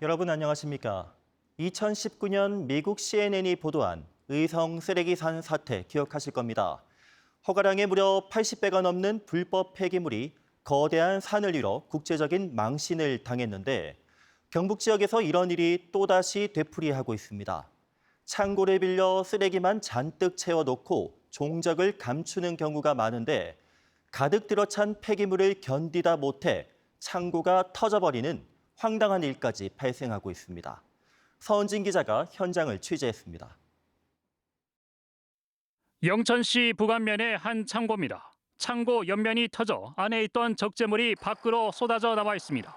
여러분 안녕하십니까? 2019년 미국 CNN이 보도한 의성 쓰레기산 사태 기억하실 겁니다. 허가량에 무려 80배가 넘는 불법 폐기물이 거대한 산을 이뤄 국제적인 망신을 당했는데 경북 지역에서 이런 일이 또다시 되풀이하고 있습니다. 창고를 빌려 쓰레기만 잔뜩 채워놓고 종적을 감추는 경우가 많은데 가득 들어찬 폐기물을 견디다 못해 창고가 터져버리는 황당한 일까지 발생하고 있습니다. 서은진 기자가 현장을 취재했습니다. 영천시 부간면의 한 창고입니다. 창고 옆면이 터져 안에 있던 적재물이 밖으로 쏟아져 나와 있습니다.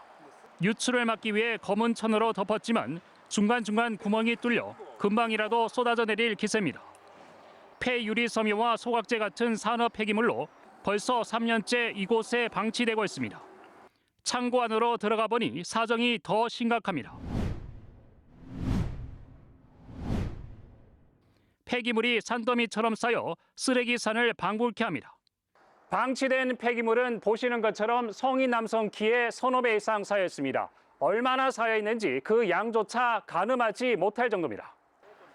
유출을 막기 위해 검은 천으로 덮었지만 중간중간 구멍이 뚫려 금방이라도 쏟아져 내릴 기세입니다. 폐유리 섬유와 소각재 같은 산업 폐기물로 벌써 3년째 이곳에 방치되고 있습니다. 창고 안으로 들어가 보니 사정이 더 심각합니다. 폐기물이 산더미처럼 쌓여 쓰레기 산을 방불케 합니다. 방치된 폐기물은 보시는 것처럼 성인 남성 키에 서너 배 이상 쌓여 있습니다. 얼마나 쌓여 있는지 그 양조차 가늠하지 못할 정도입니다.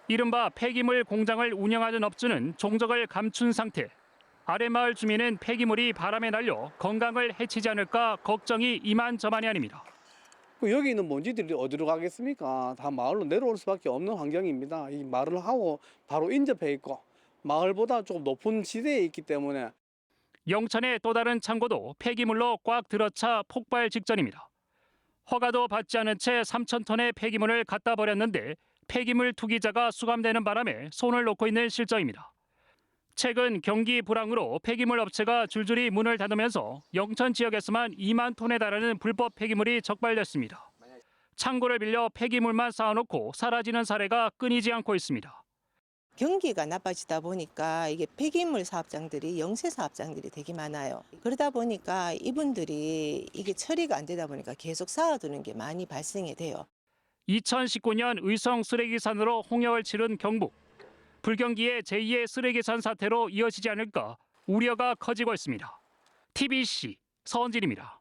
이른바 폐기물 공장을 운영하는 업주는 종적을 감춘 상태. 아래마을 주민은 폐기물이 바람에 날려 건강을 해치지 않을까 걱정이 이만저만이 아닙니다. 그 여기 있는 먼지들이 어디로 가겠습니까? 다 마을로 내려올 수밖에 없는 환경입니다. 이 마을을 하고 바로 인접해 있고 마을보다 조금 높은 지대에 있기 때문에 영천의 또 다른 창고도 폐기물로 꽉 들어차 폭발 직전입니다. 허가도 받지 않은 채 3천 톤의 폐기물을 갖다 버렸는데 폐기물 투기자가 수감되는 바람에 손을 놓고 있는 실정입니다. 최근 경기 불황으로 폐기물 업체가 줄줄이 문을 닫으면서 영천 지역에서만 2만 톤에 달하는 불법 폐기물이 적발됐습니다. 창고를 빌려 폐기물만 쌓아놓고 사라지는 사례가 끊이지 않고 있습니다. 경기가 나빠지다 보니까 이게 폐기물 사업장들이 영세 사업장들이 되게 많아요. 그러다 보니까 이분들이 이게 처리가 안 되다 보니까 계속 쌓아두는 게 많이 발생이 돼요. 2019년 의성 쓰레기산으로 홍역을 치른 경북. 불경기의 제2의 쓰레기산 사태로 이어지지 않을까 우려가 커지고 있습니다. TBC 서원진입니다.